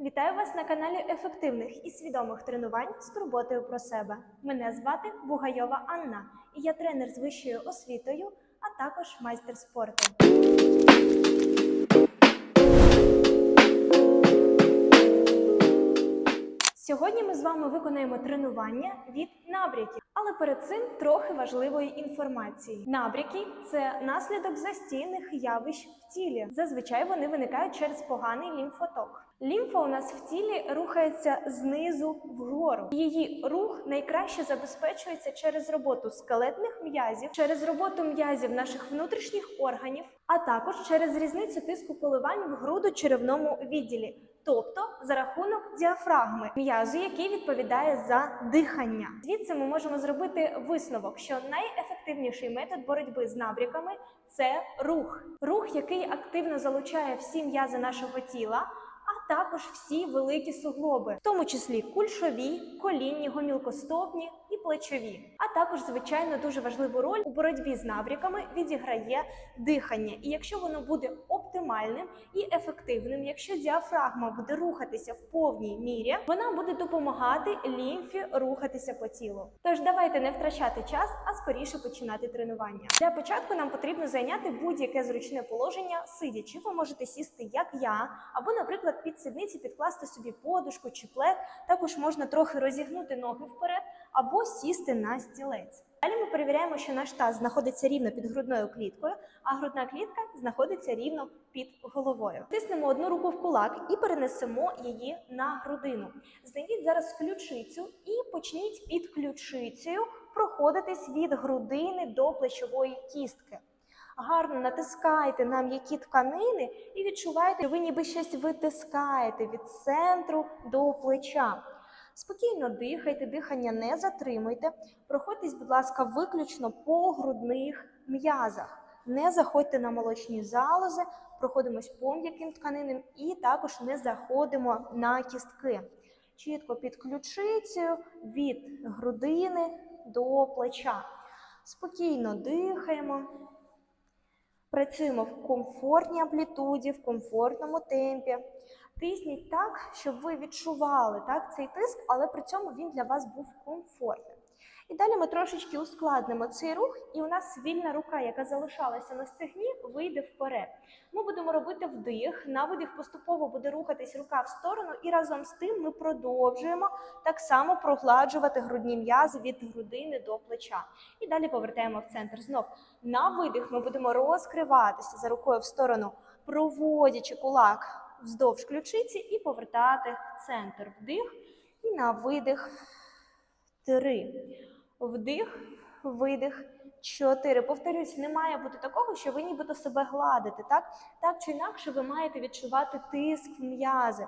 Вітаю вас на каналі ефективних і свідомих тренувань з турботою про себе. Мене звати Бугайова Анна, і я тренер з вищою освітою, а також майстер спорту. Сьогодні ми з вами виконаємо тренування від набряків, але перед цим трохи важливої інформації. Набряки це наслідок застійних явищ в тілі. Зазвичай вони виникають через поганий лімфоток. Лімфа у нас в тілі рухається знизу вгору. Її рух найкраще забезпечується через роботу скелетних м'язів, через роботу м'язів наших внутрішніх органів, а також через різницю тиску коливань в грудо-черевному відділі тобто за рахунок діафрагми, м'язу, який відповідає за дихання. Звідси ми можемо зробити висновок, що найефективніший метод боротьби з набряками це рух. Рух, який активно залучає всі м'язи нашого тіла. Також всі великі суглоби, в тому числі кульшові, колінні, гомілкостопні і плечові. А також, звичайно, дуже важливу роль у боротьбі з набряками відіграє дихання. І якщо воно буде оптимальним і ефективним, якщо діафрагма буде рухатися в повній мірі, вона буде допомагати лімфі рухатися по тілу. Тож давайте не втрачати час, а скоріше починати тренування. Для початку нам потрібно зайняти будь-яке зручне положення, сидячи. Ви можете сісти, як я, або, наприклад, під сідниці підкласти собі подушку чи плед. Також можна трохи розігнути ноги вперед або сісти на стілець. Далі ми перевіряємо, що наш таз знаходиться рівно під грудною кліткою, а грудна клітка знаходиться рівно під головою. Тиснемо одну руку в кулак і перенесемо її на грудину. Знайдіть зараз ключицю і почніть під ключицею проходитись від грудини до плечової кістки. Гарно натискайте на м'які тканини і відчувайте, що ви ніби щось витискаєте від центру до плеча. Спокійно дихайте, дихання не затримуйте. Проходьтесь, будь ласка, виключно по грудних м'язах. Не заходьте на молочні залози, проходимось по м'яким тканинам і також не заходимо на кістки. Чітко під ключицею від грудини до плеча. Спокійно дихаємо. Працюємо в комфортній амплітуді, в комфортному темпі. Тисніть так, щоб ви відчували так, цей тиск, але при цьому він для вас був комфортним. І далі ми трошечки ускладнимо цей рух, і у нас вільна рука, яка залишалася на стегні, вийде вперед. Ми будемо робити вдих, на видих поступово буде рухатись рука в сторону, і разом з тим ми продовжуємо так само прогладжувати грудні м'язи від грудини до плеча. І далі повертаємо в центр. Знов на видих ми будемо розкриватися за рукою в сторону, проводячи кулак вздовж ключиці і повертати в центр. Вдих і на видих. Три. Вдих, видих. Чотири. Повторюсь, не має бути такого, що ви нібито себе гладите. Так Так чи інакше, ви маєте відчувати тиск в м'язи.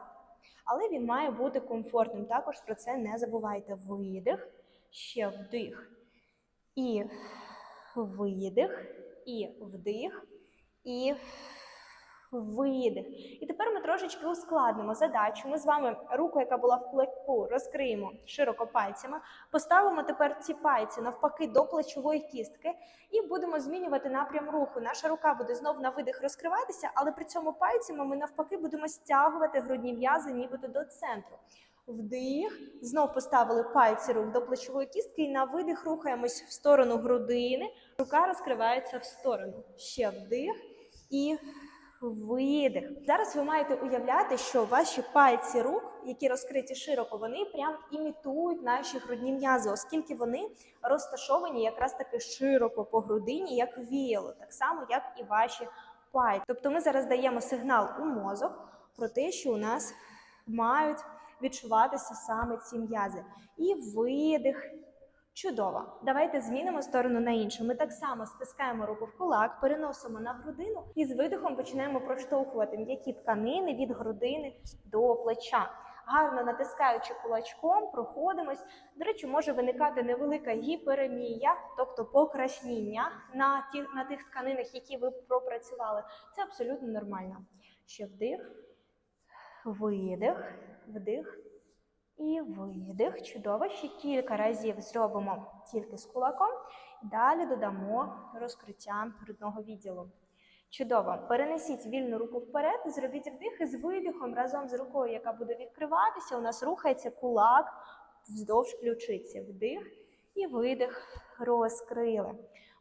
Але він має бути комфортним. Також про це не забувайте. Видих, ще вдих. І видих, і вдих, і видих. І тепер ми трошечки ускладнимо задачу. Ми з вами руку, яка була в кулаку, розкриємо широко пальцями. Поставимо тепер ці пальці навпаки до плечової кістки і будемо змінювати напрям руху. Наша рука буде знов на видих розкриватися, але при цьому пальцями ми навпаки будемо стягувати грудні м'язи, нібито до центру. Вдих, знов поставили пальці рук до плечової кістки і на видих рухаємось в сторону грудини. Рука розкривається в сторону. Ще вдих і видих. Зараз ви маєте уявляти, що ваші пальці рук, які розкриті широко, вони прям імітують наші грудні м'язи, оскільки вони розташовані якраз таки широко по грудині, як віяло, так само, як і ваші пальці. Тобто ми зараз даємо сигнал у мозок про те, що у нас мають відчуватися саме ці м'язи. І видих. Чудово. Давайте змінимо сторону на іншу. Ми так само стискаємо руку в кулак, переносимо на грудину і з видихом починаємо проштовхувати м'які тканини від грудини до плеча. Гарно натискаючи кулачком, проходимось. До речі, може виникати невелика гіперемія, тобто покрасніння на ті, на тих тканинах, які ви пропрацювали. Це абсолютно нормально. Ще вдих, видих, вдих. І видих. Чудово. Ще кілька разів зробимо тільки з кулаком. Далі додамо розкриття грудного відділу. Чудово. Перенесіть вільну руку вперед, зробіть вдих і з видихом разом з рукою, яка буде відкриватися. У нас рухається кулак вздовж ключиці. Вдих і видих розкрили.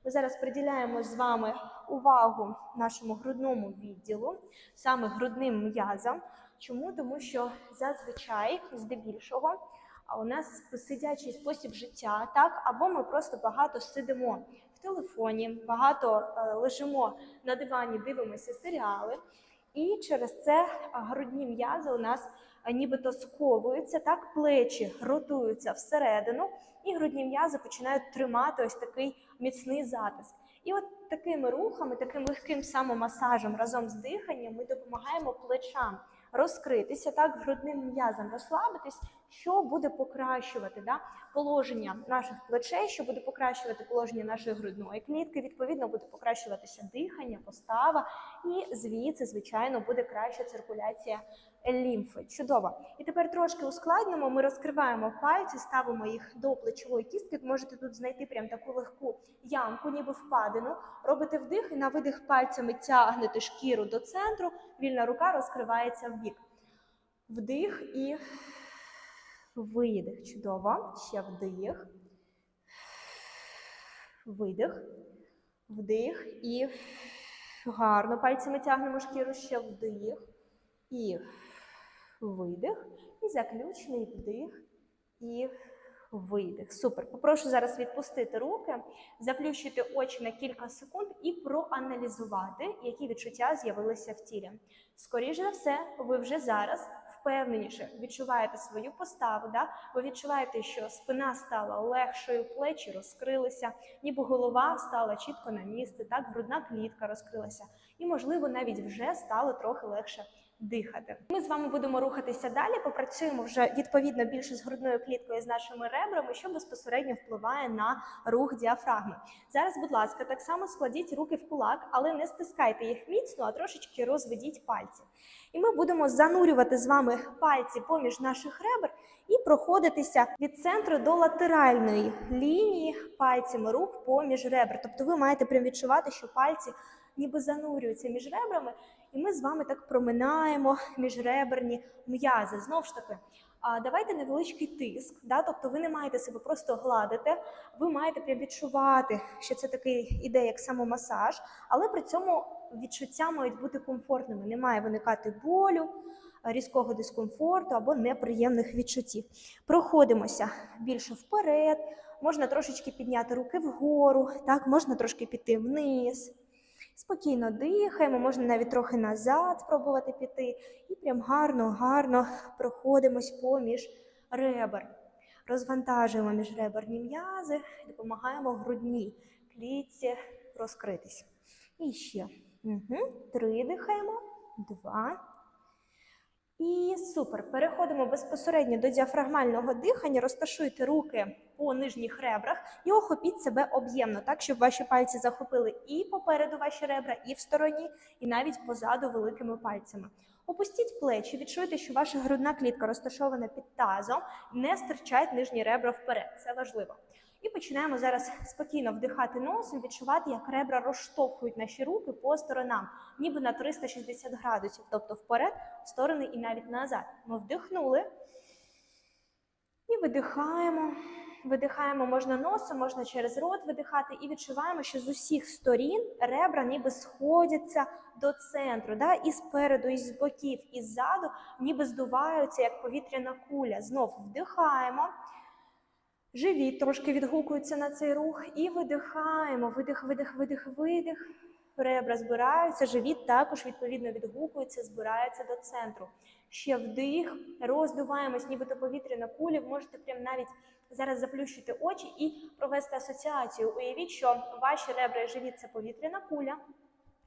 Ми зараз приділяємо з вами увагу нашому грудному відділу, саме грудним м'язам. Чому? Тому що зазвичай, здебільшого, у нас сидячий спосіб життя, так, або ми просто багато сидимо в телефоні, багато е, лежимо на дивані, дивимося серіали. І через це е, грудні м'язи у нас е, нібито сковуються, так, плечі ротуються всередину, і грудні м'язи починають тримати ось такий міцний затиск. І от такими рухами, таким легким самомасажем разом з диханням ми допомагаємо плечам розкритися, так, грудним м'язом розслабитись, що буде покращувати да, положення наших плечей, що буде покращувати положення нашої грудної клітки. Відповідно, буде покращуватися дихання, постава, і звідси, звичайно, буде краща циркуляція лімфи. Чудово. І тепер трошки ускладнимо. Ми розкриваємо пальці, ставимо їх до плечової кістки. Можете тут знайти прям таку легку ямку, ніби впадину. Робите вдих і на видих пальцями тягнете шкіру до центру. Вільна рука розкривається в бік. Вдих і видих. Чудово. Ще вдих. Видих. Вдих і гарно. Пальцями тягнемо шкіру. Ще вдих. І видих. І заключний вдих і видих. Супер. Попрошу зараз відпустити руки, заплющити очі на кілька секунд і проаналізувати, які відчуття з'явилися в тілі. Скоріше за все, ви вже зараз впевненіше відчуваєте свою поставу. Да? Ви відчуваєте, що спина стала легшою, плечі розкрилися, ніби голова стала чітко на місце, так, грудна клітка розкрилася. І, можливо, навіть вже стало трохи легше дихати. Ми з вами будемо рухатися далі. Попрацюємо вже відповідно більше з грудною кліткою з нашими ребрами, що безпосередньо впливає на рух діафрагми. Зараз, будь ласка, так само складіть руки в кулак, але не стискайте їх міцно, а трошечки розведіть пальці. І ми будемо занурювати з вами пальці поміж наших ребер і проходитися від центру до латеральної лінії пальцями рук поміж ребер. Тобто ви маєте прям відчувати, що пальці ніби занурюються між ребрами, і ми з вами так проминаємо міжреберні м'язи. Знову ж таки, давайте невеличкий тиск. Да? Тобто ви не маєте себе просто гладити, ви маєте прям відчувати, що це такий іде як самомасаж, але при цьому відчуття мають бути комфортними. Не має виникати болю, різкого дискомфорту або неприємних відчуттів. Проходимося більше вперед, можна трошечки підняти руки вгору, так, можна трошки піти вниз. Спокійно дихаємо, можна навіть трохи назад спробувати піти. І прям гарно, гарно проходимось поміж ребер. Розвантажуємо міжреберні м'язи, допомагаємо грудній клітці розкритись. І ще. Угу. Три дихаємо, два. І супер. Переходимо безпосередньо до діафрагмального дихання. Розташуйте руки по нижніх ребрах і охопіть себе об'ємно, так, щоб ваші пальці захопили і попереду ваші ребра, і в стороні, і навіть позаду великими пальцями. Опустіть плечі, відчуйте, що ваша грудна клітка розташована під тазом, не стирчать нижні ребра вперед. Це важливо. І починаємо зараз спокійно вдихати носом, відчувати, як ребра розштовхують наші руки по сторонам, ніби на 360 градусів, тобто вперед, в сторони і навіть назад. Ми вдихнули і видихаємо. Видихаємо можна носом, можна через рот видихати, і відчуваємо, що з усіх сторін ребра ніби сходяться до центру, да? і спереду, і з боків, і ззаду, ніби здуваються, як повітряна куля. Знов вдихаємо. Живіт трошки відгукується на цей рух і видихаємо. Видих, видих, видих, видих. Ребра збираються, живіт також відповідно відгукується, збирається до центру. Ще вдих, роздуваємось, нібито повітряна куля. Можете прям навіть зараз заплющити очі і провести асоціацію. Уявіть, що ваші ребра і живіт це повітряна куля.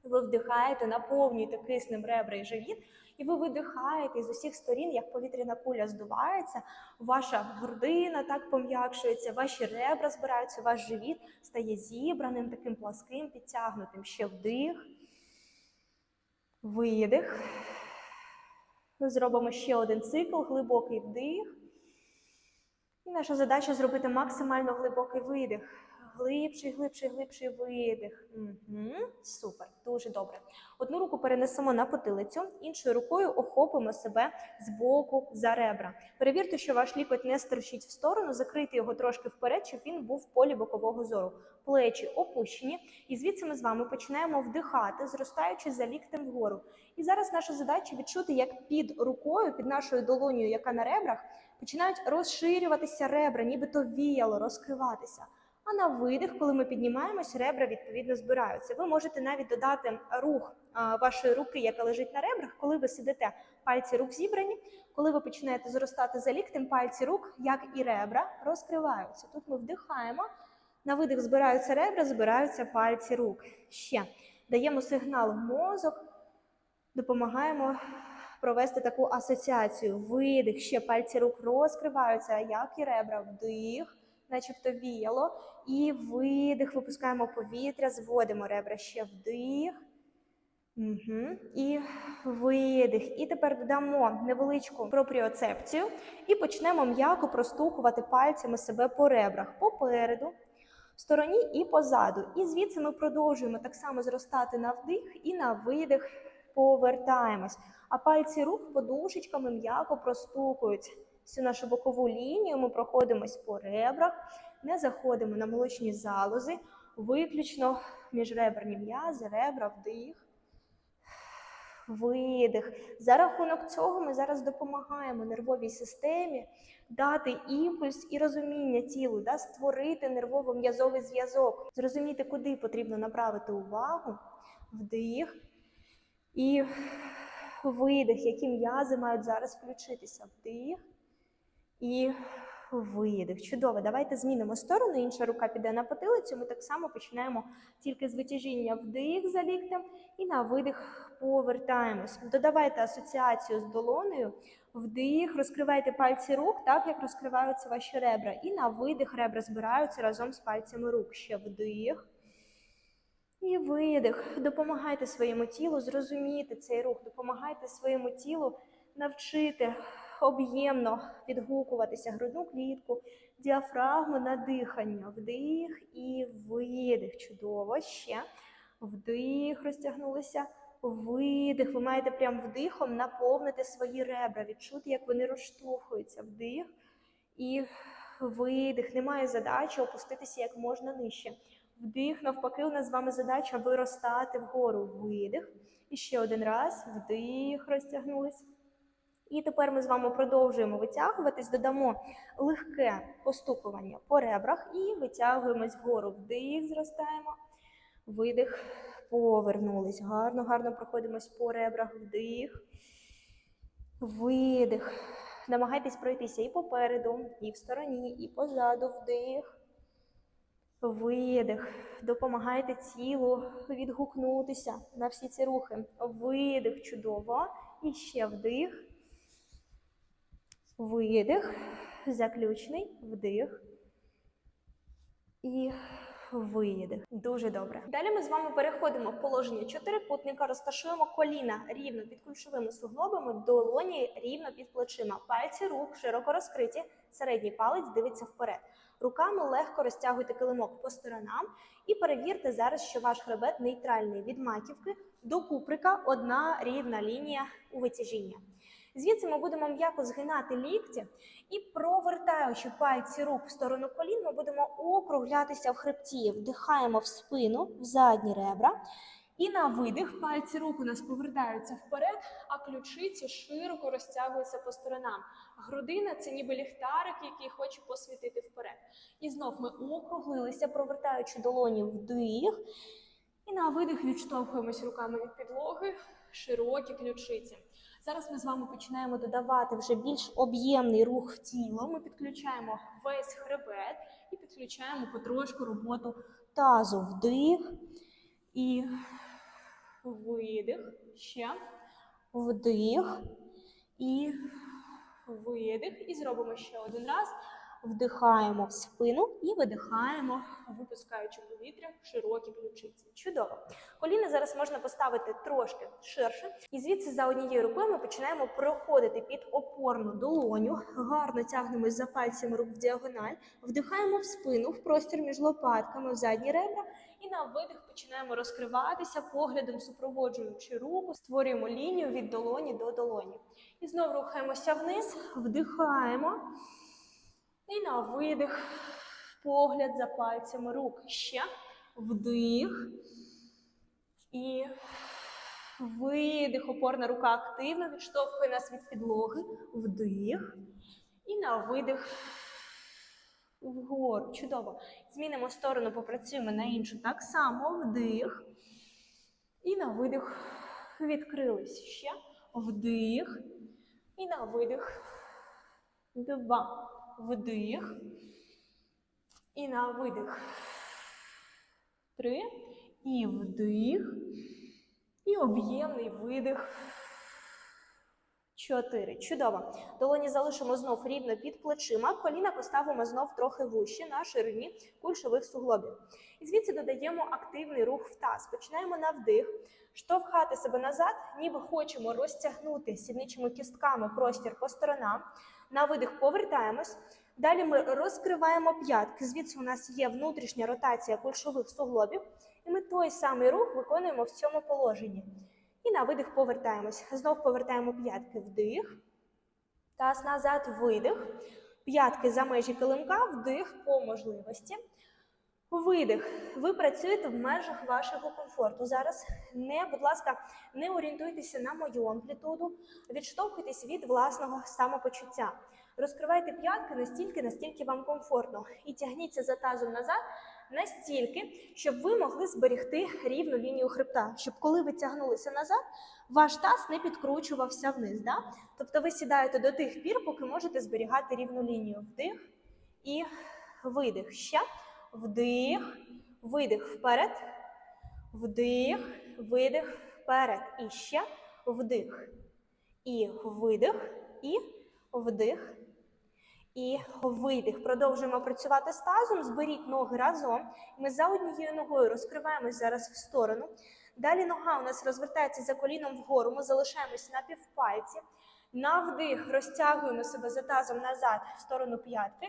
Ви вдихаєте, наповнюєте киснем ребра і живіт, і ви видихаєте з усіх сторін, як повітряна куля здувається, ваша грудина так пом'якшується, ваші ребра збираються, ваш живіт стає зібраним, таким пласким, підтягнутим. Ще вдих, видих. Зробимо ще один цикл, глибокий вдих. І наша задача зробити максимально глибокий видих. Глибший, глибший, глибший видих. Угу. Супер, дуже добре. Одну руку перенесемо на потилицю, іншою рукою охопимо себе з боку за ребра. Перевірте, що ваш лікоть не стерчить в сторону, закрийте його трошки вперед, щоб він був в полі бокового зору. Плечі опущені, і звідси ми з вами починаємо вдихати, зростаючи за ліктем вгору. І зараз наша задача відчути, як під рукою, під нашою долонею, яка на ребрах, починають розширюватися ребра, нібито віяло, розкриватися. А на видих, коли ми піднімаємось, ребра відповідно збираються. Ви можете навіть додати рух вашої руки, яка лежить на ребрах, коли ви сидите, пальці рук зібрані. Коли ви починаєте зростати за ліктем, пальці рук, як і ребра, розкриваються. Тут ми вдихаємо. На видих збираються ребра, збираються пальці рук. Ще даємо сигнал в мозок, допомагаємо провести таку асоціацію. Видих, ще пальці рук розкриваються, як і ребра, вдих, начебто віяло. І видих, випускаємо повітря, зводимо ребра, ще вдих. Угу. І видих. І тепер додамо невеличку пропріоцепцію і почнемо м'яко простукувати пальцями себе по ребрах попереду, стороні і позаду. І звідси ми продовжуємо так само зростати на вдих і на видих повертаємось. А пальці рук подушечками м'яко простукують всю нашу бокову лінію. Ми проходимось по ребрах, не заходимо на молочні залози, виключно міжреберні м'язи, ребра, вдих. Видих. За рахунок цього ми зараз допомагаємо нервовій системі дати імпульс і розуміння тілу, да, створити нервово-м'язовий зв'язок, зрозуміти, куди потрібно направити увагу, вдих і видих, які м'язи мають зараз включитися. Вдих і видих. Чудово. Давайте змінимо сторону. Інша рука піде на потилицю. Ми так само починаємо тільки з витяжіння вдих за ліктем і на видих повертаємось. Додавайте асоціацію з долонею. Вдих, розкривайте пальці рук, так як розкриваються ваші ребра. І на видих ребра збираються разом з пальцями рук. Ще вдих. І видих. Допомагайте своєму тілу зрозуміти цей рух, допомагайте своєму тілу навчити об'ємно відгукуватися грудну клітку, діафрагму на дихання. Вдих і видих. Чудово. Ще. Вдих, розтягнулися. Видих. Ви маєте прям вдихом наповнити свої ребра, відчути, як вони розштовхуються. Вдих і видих. Немає задачі опуститися як можна нижче. Вдих, навпаки, у нас з вами задача виростати вгору. Видих. І ще один раз. Вдих, розтягнулись. І тепер ми з вами продовжуємо витягуватись, додамо легке постукування по ребрах і витягуємось вгору. Вдих, зростаємо. Видих, повернулись. Гарно, гарно проходимось по ребрах. Вдих. Видих. Намагайтесь пройтися і попереду, і в стороні, і позаду. Вдих. Видих. Допомагайте тілу відгукнутися на всі ці рухи. Видих. Чудово. І ще вдих. Видих. Заключний. Вдих. І видих. Дуже добре. Далі ми з вами переходимо в положення чотирикутника, розташуємо коліна рівно під ключовими суглобами, долоні рівно під плечима. Пальці рук широко розкриті, середній палець дивиться вперед. Руками легко розтягуйте килимок по сторонам і перевірте зараз, що ваш хребет нейтральний від маківки до куприка одна рівна лінія у витяжіння. Звідси ми будемо м'яко згинати лікті і, провертаючи пальці рук в сторону колін, ми будемо округлятися в хребті. Вдихаємо в спину, в задні ребра. І на видих пальці рук у нас повертаються вперед, а ключиці широко розтягуються по сторонам. Грудина це ніби ліхтарик, який хоче посвітити вперед. І знов ми округлилися, провертаючи долоні вдих. І на видих відштовхуємось руками від підлоги, широкі ключиці. Зараз ми з вами починаємо додавати вже більш об'ємний рух в тіло. Ми підключаємо весь хребет і підключаємо потрошку роботу тазу. Вдих і видих. Ще вдих і видих. І зробимо ще один раз. Вдихаємо в спину і видихаємо, випускаючи повітря широкі ключиці. Чудово. Коліна зараз можна поставити трошки ширше. І звідси за однією рукою ми починаємо проходити під опорну долоню. Гарно тягнемось за пальцями рук в діагональ. Вдихаємо в спину, в простір між лопатками, в задні ребра. І на видих починаємо розкриватися поглядом, супроводжуючи руку, створюємо лінію від долоні до долоні. І знову рухаємося вниз, вдихаємо. І на видих, погляд за пальцями рук. Ще вдих. І видих. Опорна рука активно відштовхує нас від підлоги. Вдих. І на видих. Вгору. Чудово. Змінимо сторону, попрацюємо на іншу. Так само вдих. І на видих. Відкрились. Ще. Вдих. І на видих. Два. Вдих. І на видих. Три. І вдих. І об'ємний видих. Чотири. Чудово. Долоні залишимо знов рівно під плечима. Коліна поставимо знов трохи вище на ширині кульшових суглобів. І звідси додаємо активний рух в таз. Починаємо на вдих. Штовхати себе назад, ніби хочемо розтягнути сідничими кістками простір по сторонам. На видих повертаємось. Далі ми розкриваємо п'ятки. Звідси у нас є внутрішня ротація кульшових суглобів. І ми той самий рух виконуємо в цьому положенні. І на видих повертаємось. Знов повертаємо п'ятки вдих. Таз назад, видих. П'ятки за межі килимка, вдих по можливості. Видих. Ви працюєте в межах вашого комфорту. Зараз не, будь ласка, не орієнтуйтеся на мою амплітуду, відштовхуйтесь від власного самопочуття. Розкривайте п'ятки настільки, настільки вам комфортно. І тягніться за тазом назад настільки, щоб ви могли зберегти рівну лінію хребта. Щоб коли ви тягнулися назад, ваш таз не підкручувався вниз. Да? Тобто ви сідаєте до тих пір, поки можете зберігати рівну лінію. Вдих і видих. Ще. Вдих, видих вперед. Вдих, видих вперед. І ще вдих. І видих, і вдих. І видих. Продовжуємо працювати з тазом. Зберіть ноги разом. Ми за однією ногою розкриваємось зараз в сторону. Далі нога у нас розвертається за коліном вгору. Ми залишаємось на півпальці. На вдих розтягуємо себе за тазом назад в сторону п'ятки.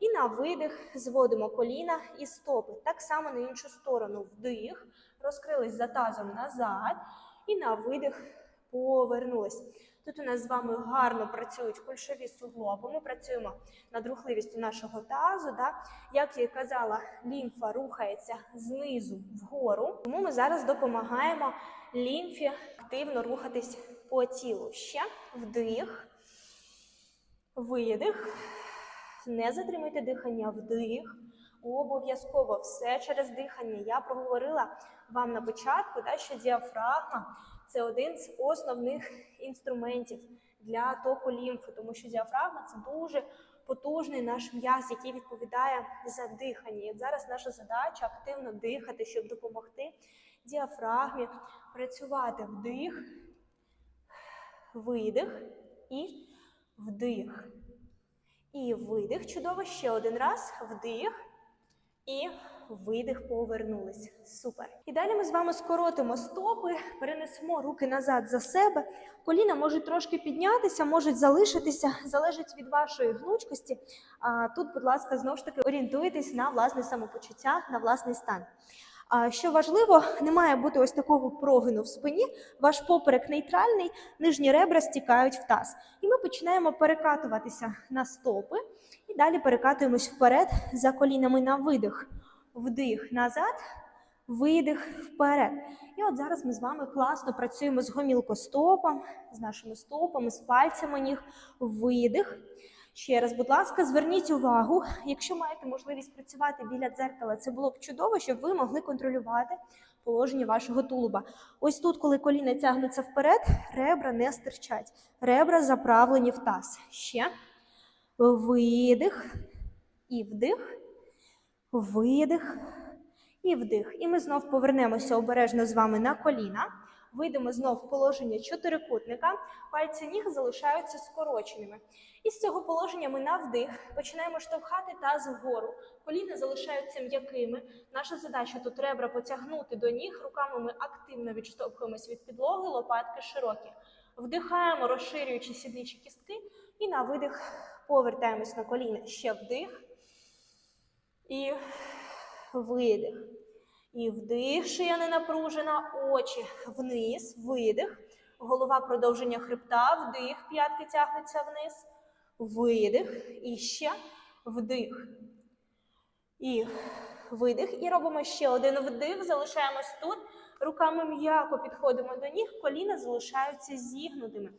І на видих зводимо коліна і стопи. Так само на іншу сторону. Вдих. Розкрились за тазом назад. І на видих повернулись. Тут у нас з вами гарно працюють кульшові суглоби. Ми працюємо над рухливістю нашого тазу. Да? Як я і казала, лімфа рухається знизу вгору. Тому ми зараз допомагаємо лімфі активно рухатись по тілу. Ще вдих, видих. Не затримуйте дихання, вдих. Обов'язково все через дихання. Я проговорила вам на початку, да, що діафрагма це один з основних інструментів для току лімфи, тому що діафрагма це дуже потужний наш м'яз, який відповідає за дихання. І зараз наша задача активно дихати, щоб допомогти діафрагмі працювати вдих, видих і вдих. І видих. Чудово. Ще один раз. Вдих. І видих. Повернулись. Супер. І далі ми з вами скоротимо стопи, перенесемо руки назад за себе. Коліна можуть трошки піднятися, можуть залишитися, залежить від вашої гнучкості. А тут, будь ласка, знову ж таки орієнтуйтесь на власне самопочуття, на власний стан. Що важливо, не має бути ось такого прогину в спині. Ваш поперек нейтральний, нижні ребра стікають в таз. І ми починаємо перекатуватися на стопи. І далі перекатуємось вперед за колінами на видих. Вдих назад, видих вперед. І от зараз ми з вами класно працюємо з гомілкостопом, з нашими стопами, з пальцями ніг. Видих. Ще раз, будь ласка, зверніть увагу, якщо маєте можливість працювати біля дзеркала, це було б чудово, щоб ви могли контролювати положення вашого тулуба. Ось тут, коли коліна тягнуться вперед, ребра не стирчать. Ребра заправлені в таз. Ще видих і вдих, видих і вдих. І ми знов повернемося обережно з вами на коліна. Вийдемо знов в положення чотирикутника, пальці ніг залишаються скороченими. І з цього положення ми на вдих починаємо штовхати таз вгору. Коліна залишаються м'якими. Наша задача тут ребра потягнути до ніг. Руками ми активно відштовхуємось від підлоги, лопатки широкі. Вдихаємо, розширюючи сідничі кістки, і на видих повертаємось на коліна. Ще вдих. І видих. І вдих, шия не напружена, очі вниз, видих. Голова продовження хребта, вдих, п'ятки тягнуться вниз, видих. І ще вдих. І видих. І робимо ще один вдих. Залишаємось тут. Руками м'яко підходимо до ніг, коліна залишаються зігнутими.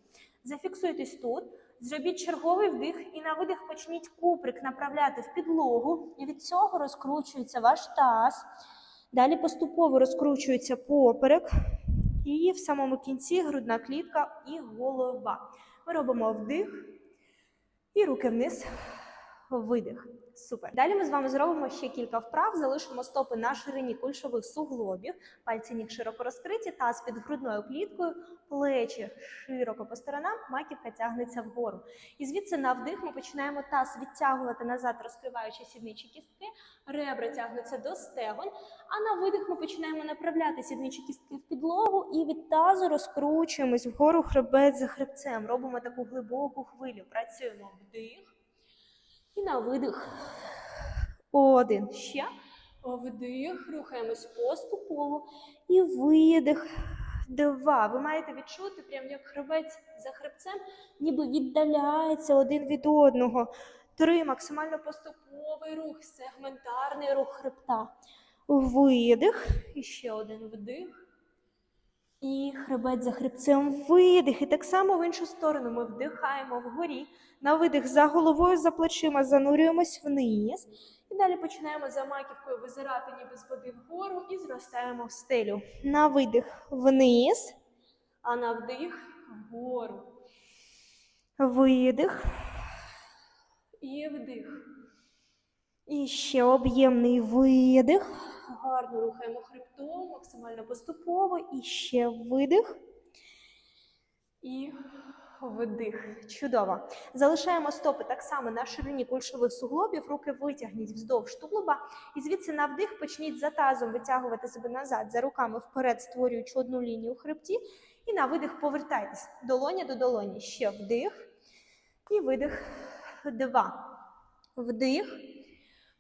Зафіксуйтесь тут. Зробіть черговий вдих і на видих почніть куприк направляти в підлогу. І від цього розкручується ваш таз. Далі поступово розкручується поперек. І в самому кінці грудна клітка і голова. Ми робимо вдих і руки вниз. Видих. Супер. Далі ми з вами зробимо ще кілька вправ. Залишимо стопи на ширині кульшових суглобів, пальці ніг широко розкриті, таз під грудною кліткою, плечі широко по сторонам, маківка тягнеться вгору. І звідси на вдих ми починаємо таз відтягувати назад, розкриваючи сідничі кістки, ребра тягнуться до стегон. А на видих ми починаємо направляти сідничі кістки в підлогу і від тазу розкручуємось вгору хребет за хребцем. Робимо таку глибоку хвилю. Працюємо вдих. І на видих. Один. Ще. Вдих. Рухаємось поступово. І видих. Два. Ви маєте відчути, прям як хребець за хребцем, ніби віддаляється один від одного. Три. Максимально поступовий рух, сегментарний рух хребта. Видих. І ще один вдих. І хребет за хребцем видих. І так само в іншу сторону ми вдихаємо вгорі. На видих за головою, за плечима занурюємось вниз. І далі починаємо за маківкою визирати ніби з води вгору і зростаємо в стелю. На видих вниз, а на вдих вгору. Видих. І вдих. І ще об'ємний видих. Гарно рухаємо хребтом, максимально поступово. І ще видих. І вдих. Чудово. Залишаємо стопи так само на ширині кульшових суглобів. Руки витягніть вздовж тулуба. І звідси на вдих почніть за тазом витягувати себе назад, за руками вперед, створюючи одну лінію в хребті. І на видих повертайтесь. Долоня до долоні. Ще вдих. І видих. Два. Вдих.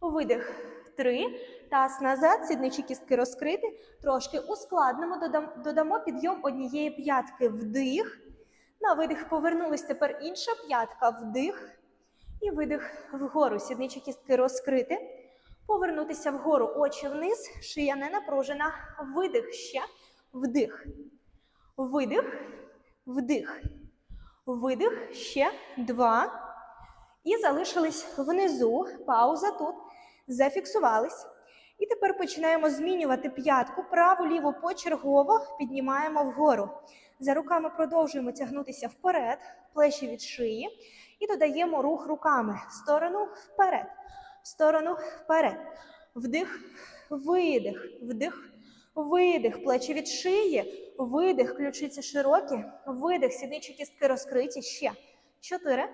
Видих. Три. Таз назад, сідничі кістки розкрити. Трошки ускладнимо, додамо підйом однієї п'ятки. Вдих. На видих повернулись тепер інша п'ятка. Вдих. І видих вгору. Сідничі кістки розкрити. Повернутися вгору. Очі вниз. Шия не напружена. Видих ще. Вдих. Видих. Вдих. Видих. Ще. Два. І залишились внизу. Пауза тут. Зафіксувались. І тепер починаємо змінювати п'ятку. Праву, ліву почергово піднімаємо вгору. За руками продовжуємо тягнутися вперед, плечі від шиї. І додаємо рух руками. В сторону вперед. В сторону вперед. Вдих, видих, вдих, видих. Плечі від шиї. Видих, ключиці широкі. Видих, сідничі кістки розкриті. Ще. Чотири.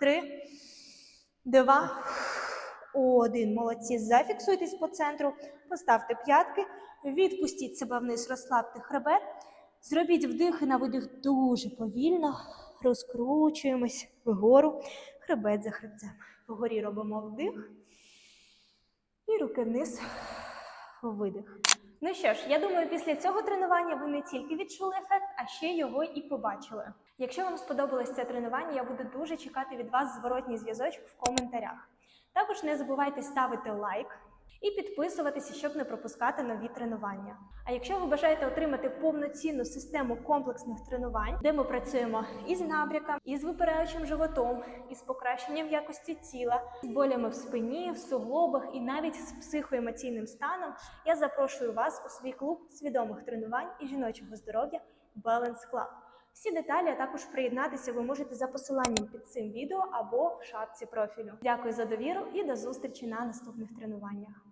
Три. Два. Один. Молодці. Зафіксуйтесь по центру. Поставте п'ятки. Відпустіть себе вниз, розслабте хребет. Зробіть вдих і на видих дуже повільно. Розкручуємось вгору. Хребет за хребцем. Вгорі робимо вдих. І руки вниз. Видих. Ну що ж, я думаю, після цього тренування ви не тільки відчули ефект, а ще його і побачили. Якщо вам сподобалось це тренування, я буду дуже чекати від вас зворотній зв'язочок в коментарях. Також не забувайте ставити лайк і підписуватися, щоб не пропускати нові тренування. А якщо ви бажаєте отримати повноцінну систему комплексних тренувань, де ми працюємо із набряком, із випираючим животом, із покращенням якості тіла, з болями в спині, в суглобах і навіть з психоемоційним станом, я запрошую вас у свій клуб свідомих тренувань і жіночого здоров'я Balance Club. Всі деталі, а також приєднатися ви можете за посиланням під цим відео або в шапці профілю. Дякую за довіру і до зустрічі на наступних тренуваннях.